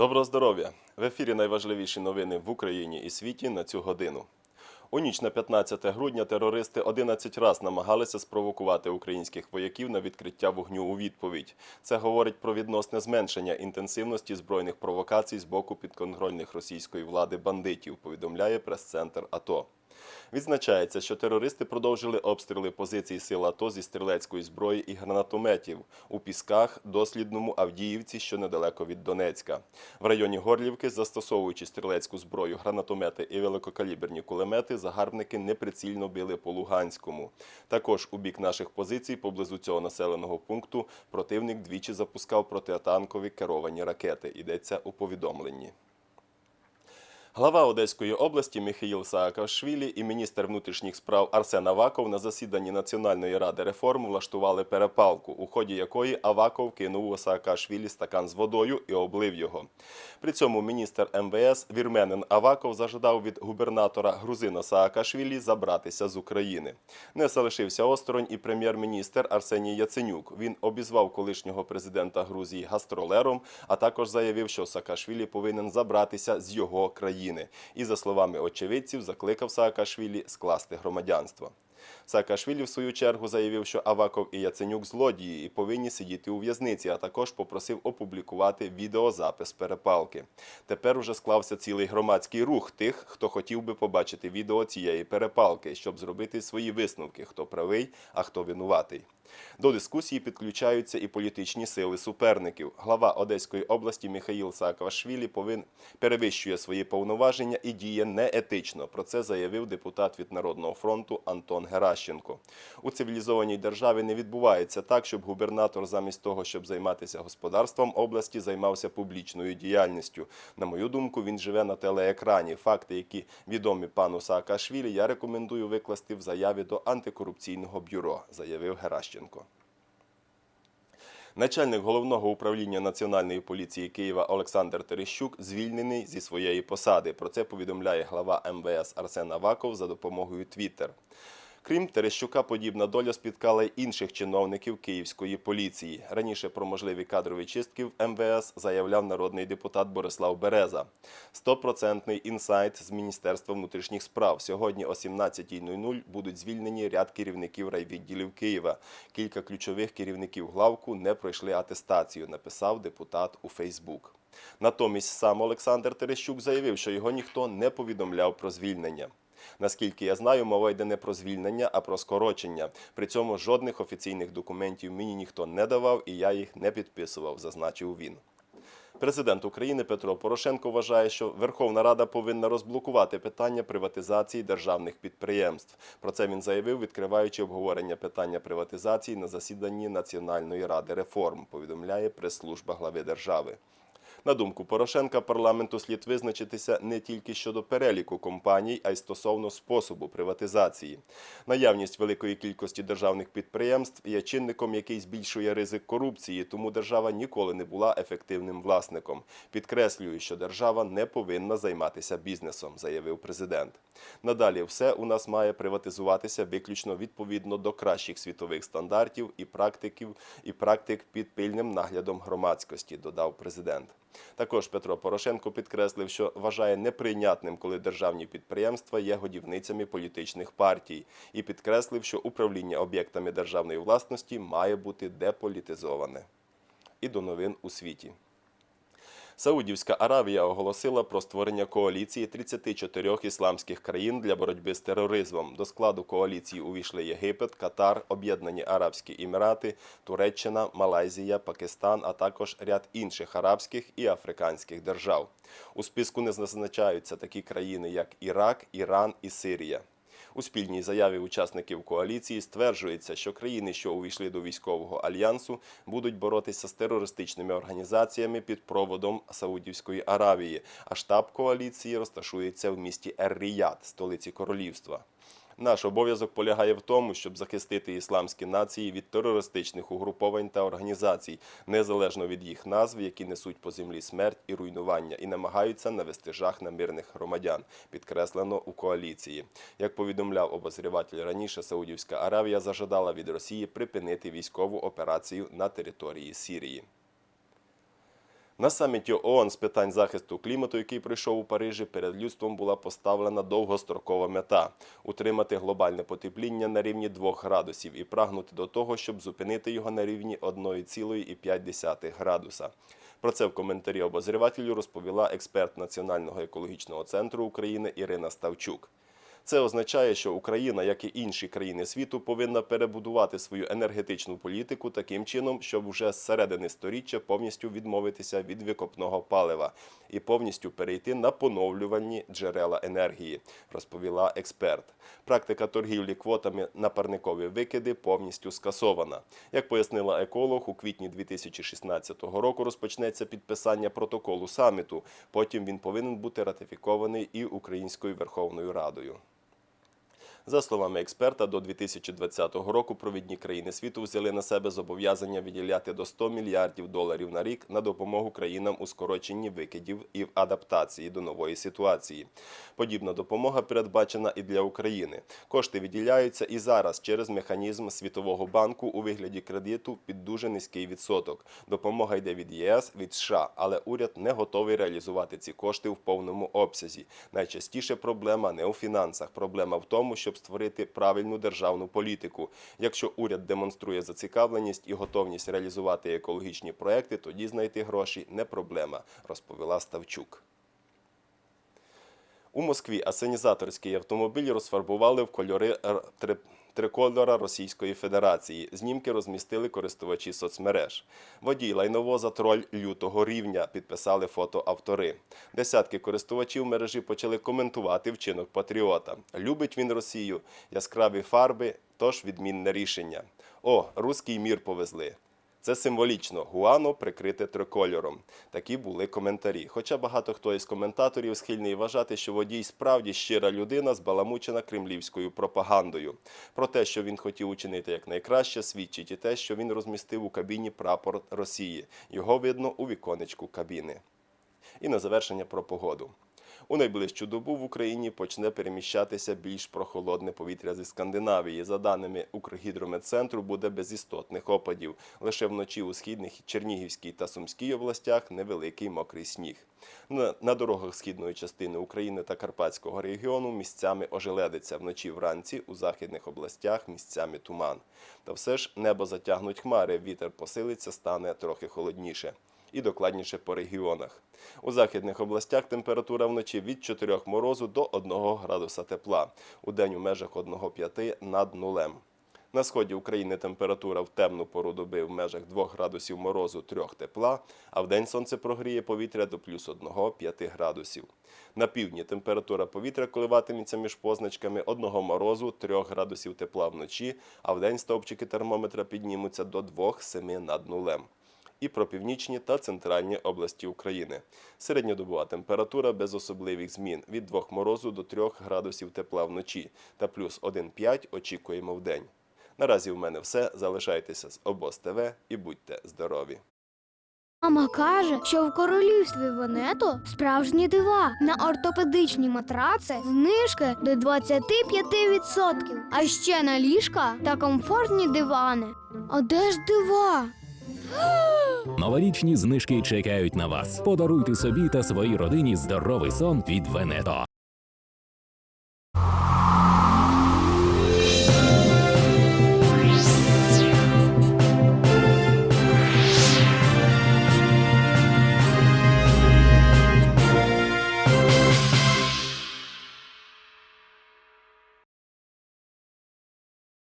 Доброго здоров'я! В ефірі найважливіші новини в Україні і світі на цю годину. У ніч на 15 грудня терористи 11 раз намагалися спровокувати українських вояків на відкриття вогню у відповідь. Це говорить про відносне зменшення інтенсивності збройних провокацій з боку підконтрольних російської влади бандитів, повідомляє прес-центр АТО. Відзначається, що терористи продовжили обстріли позицій сил АТО зі стрілецької зброї і гранатометів у Пісках, Дослідному, Авдіївці, що недалеко від Донецька. В районі Горлівки, застосовуючи стрілецьку зброю, гранатомети і великокаліберні кулемети, загарбники неприцільно били по Луганському. Також у бік наших позицій поблизу цього населеного пункту противник двічі запускав протитанкові керовані ракети. Йдеться у повідомленні. Глава Одеської області Михаїл Саакашвілі і міністр внутрішніх справ Арсен Аваков на засіданні Національної ради реформ влаштували перепалку, у ході якої Аваков кинув у Саакашвілі стакан з водою і облив його. При цьому міністр МВС Вірменин Аваков зажадав від губернатора Грузина Саакашвілі забратися з України. Не залишився осторонь і прем'єр-міністр Арсеній Яценюк. Він обізвав колишнього президента Грузії гастролером, а також заявив, що Саакашвілі повинен забратися з його країни. І, за словами очевидців, закликав Саакашвілі скласти громадянство. Саакашвілі, в свою чергу, заявив, що Аваков і Яценюк злодії і повинні сидіти у в'язниці, а також попросив опублікувати відеозапис перепалки. Тепер уже склався цілий громадський рух тих, хто хотів би побачити відео цієї перепалки, щоб зробити свої висновки, хто правий, а хто винуватий. До дискусії підключаються і політичні сили суперників. Глава Одеської області Михаїл Саакашвілі повин перевищує свої повноваження і діє неетично. Про це заявив депутат від Народного фронту Антон Геращенко. У цивілізованій державі не відбувається так, щоб губернатор замість того, щоб займатися господарством області, займався публічною діяльністю. На мою думку, він живе на телеекрані. Факти, які відомі пану Саакашвілі, я рекомендую викласти в заяві до антикорупційного бюро, заявив Геращенко. Начальник головного управління Національної поліції Києва Олександр Терещук звільнений зі своєї посади. Про це повідомляє глава МВС Арсен Аваков за допомогою Твіттер. Крім Терещука, подібна доля спіткала й інших чиновників київської поліції. Раніше про можливі кадрові чистки в МВС заявляв народний депутат Борислав Береза. Стопроцентний інсайт з Міністерства внутрішніх справ. Сьогодні о 17.00 будуть звільнені ряд керівників райвідділів Києва. Кілька ключових керівників главку не пройшли атестацію, написав депутат у Фейсбук. Натомість сам Олександр Терещук заявив, що його ніхто не повідомляв про звільнення. Наскільки я знаю, мова йде не про звільнення, а про скорочення. При цьому жодних офіційних документів мені ніхто не давав, і я їх не підписував, зазначив він. Президент України Петро Порошенко вважає, що Верховна Рада повинна розблокувати питання приватизації державних підприємств. Про це він заявив, відкриваючи обговорення питання приватизації на засіданні Національної ради реформ. Повідомляє прес-служба глави держави. На думку Порошенка, парламенту слід визначитися не тільки щодо переліку компаній, а й стосовно способу приватизації. Наявність великої кількості державних підприємств є чинником, який збільшує ризик корупції, тому держава ніколи не була ефективним власником. Підкреслюю, що держава не повинна займатися бізнесом, заявив президент. Надалі все у нас має приватизуватися виключно відповідно до кращих світових стандартів і практиків і практик під пильним наглядом громадськості, додав президент. Також Петро Порошенко підкреслив, що вважає неприйнятним, коли державні підприємства є годівницями політичних партій, і підкреслив, що управління об'єктами державної власності має бути деполітизоване. І до новин у світі. Саудівська Аравія оголосила про створення коаліції 34 ісламських країн для боротьби з тероризмом. До складу коаліції увійшли Єгипет, Катар, Об'єднані Арабські Емірати, Туреччина, Малайзія, Пакистан, а також ряд інших арабських і африканських держав. У списку не зазначаються такі країни, як Ірак, Іран і Сирія. У спільній заяві учасників коаліції стверджується, що країни, що увійшли до військового альянсу, будуть боротися з терористичними організаціями під проводом Саудівської Аравії. А штаб коаліції розташується в місті Ер-Ріяд, столиці королівства. Наш обов'язок полягає в тому, щоб захистити ісламські нації від терористичних угруповань та організацій, незалежно від їх назв, які несуть по землі смерть і руйнування, і намагаються навести жах на мирних громадян, підкреслено у коаліції. Як повідомляв обозріватель раніше, Саудівська Аравія зажадала від Росії припинити військову операцію на території Сірії. На саміті ООН з питань захисту клімату, який пройшов у Парижі, перед людством була поставлена довгострокова мета утримати глобальне потепління на рівні 2 градусів і прагнути до того, щоб зупинити його на рівні 1,5 градуса. Про це в коментарі обозрівателю розповіла експерт Національного екологічного центру України Ірина Ставчук. Це означає, що Україна, як і інші країни світу, повинна перебудувати свою енергетичну політику таким чином, щоб вже з середини сторіччя повністю відмовитися від викопного палива і повністю перейти на поновлювані джерела енергії, розповіла експерт. Практика торгівлі квотами на парникові викиди повністю скасована. Як пояснила еколог, у квітні 2016 року розпочнеться підписання протоколу саміту. Потім він повинен бути ратифікований і Українською Верховною Радою. За словами експерта, до 2020 року провідні країни світу взяли на себе зобов'язання виділяти до 100 мільярдів доларів на рік на допомогу країнам у скороченні викидів і в адаптації до нової ситуації. Подібна допомога передбачена і для України. Кошти виділяються і зараз через механізм Світового банку у вигляді кредиту під дуже низький відсоток. Допомога йде від ЄС, від США, але уряд не готовий реалізувати ці кошти в повному обсязі. Найчастіше проблема не у фінансах, проблема в тому, щоб створити правильну державну політику. Якщо уряд демонструє зацікавленість і готовність реалізувати екологічні проекти, тоді знайти гроші не проблема, розповіла Ставчук. У Москві асенізаторський автомобіль розфарбували в кольори трикольора Російської Федерації. Знімки розмістили користувачі соцмереж. Водій лайновоза троль лютого рівня підписали фото автори. Десятки користувачів мережі почали коментувати вчинок патріота. Любить він Росію, яскраві фарби, тож відмінне рішення. О, руський мір повезли. Це символічно. Гуано прикрите трикольором. Такі були коментарі. Хоча багато хто із коментаторів схильний вважати, що водій справді щира людина, збаламучена кремлівською пропагандою. Про те, що він хотів учинити якнайкраще, свідчить і те, що він розмістив у кабіні прапор Росії. Його видно у віконечку кабіни. І на завершення про погоду. У найближчу добу в Україні почне переміщатися більш прохолодне повітря зі Скандинавії. За даними Укргідрометцентру, буде без істотних опадів. Лише вночі у східних Чернігівській та Сумській областях невеликий мокрий сніг. На, дорогах східної частини України та Карпатського регіону місцями ожеледиться вночі вранці у західних областях місцями туман. Та все ж небо затягнуть хмари, вітер посилиться, стане трохи холодніше і докладніше по регіонах. У західних областях температура вночі від 4 морозу до 1 градуса тепла, у день у межах 1,5 над нулем. На сході України температура в темну пору доби в межах 2 градусів морозу 3 тепла, а в день сонце прогріє повітря до плюс 1-5 градусів. На півдні температура повітря коливатиметься між позначками 1 морозу 3 градусів тепла вночі, а в день стовпчики термометра піднімуться до 2-7 над нулем і про північні та центральні області України. Середньодобова температура без особливих змін від 2 морозу до 3 градусів тепла вночі та плюс 1,5 очікуємо в день. Наразі в мене все. Залишайтеся з обоз ТВ і будьте здорові! Мама каже, що в королівстві Венето справжні дива на ортопедичні матраци знижки до 25%. А ще на ліжка та комфортні дивани. А де ж дива? Новорічні знижки чекають на вас. Подаруйте собі та своїй родині здоровий сон від Венето.